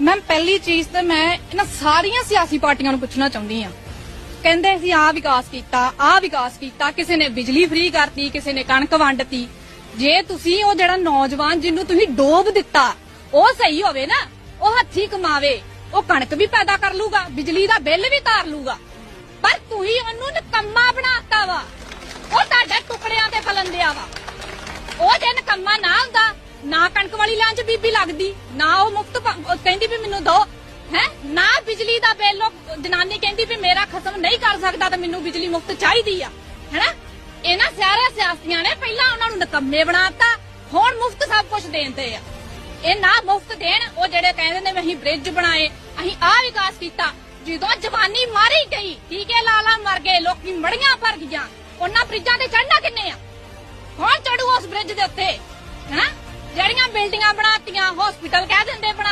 ਮੈਂ ਪਹਿਲੀ ਚੀਜ਼ ਤੇ ਮੈਂ ਇਹਨਾਂ ਸਾਰੀਆਂ ਸਿਆਸੀ ਪਾਰਟੀਆਂ ਨੂੰ ਪੁੱਛਣਾ ਚਾਹੁੰਦੀ ਆ ਕਹਿੰਦੇ ਸੀ ਆ ਵਿਕਾਸ ਕੀਤਾ ਆ ਵਿਕਾਸ ਕੀਤਾ, ਕਿਸੇ ਨੇ ਬਿਜਲੀ ਫ੍ਰੀ ਕਰਤੀ, ਕਿਸੇ ਨੇ ਕਣਕ ਵੰਡਤੀ। ਜੇ ਤੁਸੀਂ ਉਹ ਜਿਹੜਾ ਨੌਜਵਾਨ ਜਿਹਨੂੰ ਤੁਸੀਂ ਡੋਬ ਦਿੱਤਾ, ਉਹ ਸਹੀ ਹੋਵੇ ਨਾ, ਉਹ ਹੱਥੀ ਕਮਾਵੇ, ਉਹ ਕਣਕ ਵੀ ਪੈਦਾ ਕਰ ਲੂਗਾ, ਬਿਜਲੀ ਦਾ ਬਿੱਲ ਵੀ ਤਾਰ ਲੂਗਾ। ਪਰ ਤੁਸੀਂ ਉਹਨੂੰ ਨਕੰਮਾ ਬਣਾਤਾ ਵਾ। ਉਹ ਤੁਹਾਡੇ ਟੁਕੜਿਆਂ ਤੇ ਫਲਨ ਦਿਆ ਵਾ। ਉਹ ਜੇ ਨਕੰਮਾ ਨਾ ਹੁੰਦਾ ਨਾ ਕਣਕ ਵਾਲੀ ਲਾਂ ਚ ਬੀਬੀ ਲੱਗਦੀ, ਨਾ ਉਹ ਮੁਫਤ ਕਹਿੰਦੀ ਵੀ ਮੈਨੂੰ ਦੋ, ਹੈ? ਨਾ ਬਿਜਲੀ ਦਾ ਬਿੱਲ, ਉਹ ਜਨਾਨੀ ਕਹਿੰਦੀ ਵੀ ਮੇਰਾ ਖਸਮ ਨਹੀਂ ਕਰ ਸਕਦਾ ਤਾਂ ਮੈਨੂੰ ਬਿਜਲੀ ਮੁਫਤ ਚਾਹੀਦੀ ਆ, ਹੈਨਾ? ਇਹਨਾਂ ਸਾਰੇ ਸਿਆਸਤੀਆਂ ਨੇ ਪਹਿਲਾਂ ਉਹਨਾਂ ਨੂੰ ਨਕੰਮੇ ਬਣਾਤਾ, ਹੁਣ ਮੁਫਤ ਸਭ ਕੁਝ ਦੇਂਦੇ ਆ। ਇਹ ਨਾ ਮੁਫਤ ਦੇਣ, ਉਹ ਜਿਹੜੇ ਕਹਿੰਦੇ ਨੇ ਅਸੀਂ ਬ੍ਰਿਜ ਬਣਾਏ, ਅਸੀਂ ਆ ਵਿਕਾਸ ਕੀਤਾ। ਜਦੋਂ ਜਵਾਨੀ ਮਾਰੀ ਗਈ ਟੀਕੇ ਲਾ ਲਾ ਮਰ ਗਏ, ਲੋਕੀ ਮੜੀਆਂ ਭਰ ਗਈਆਂ, ਉਹਨਾਂ ਬ੍ਰਿਜਾਂ ਤੇ ਚੜਨਾ ਕਿੰਨੇ ਆ? ਹੁਣ ਚੜੂ ਉਸ ਬ੍ਰਿਜ ਦੇ ਉੱਤੇ? ਬਿਲਡਿੰਗਾਂ ਬਣਾਤੀਆਂ ਹਸਪੀਟਲ ਕਹਿ ਦਿੰਦੇ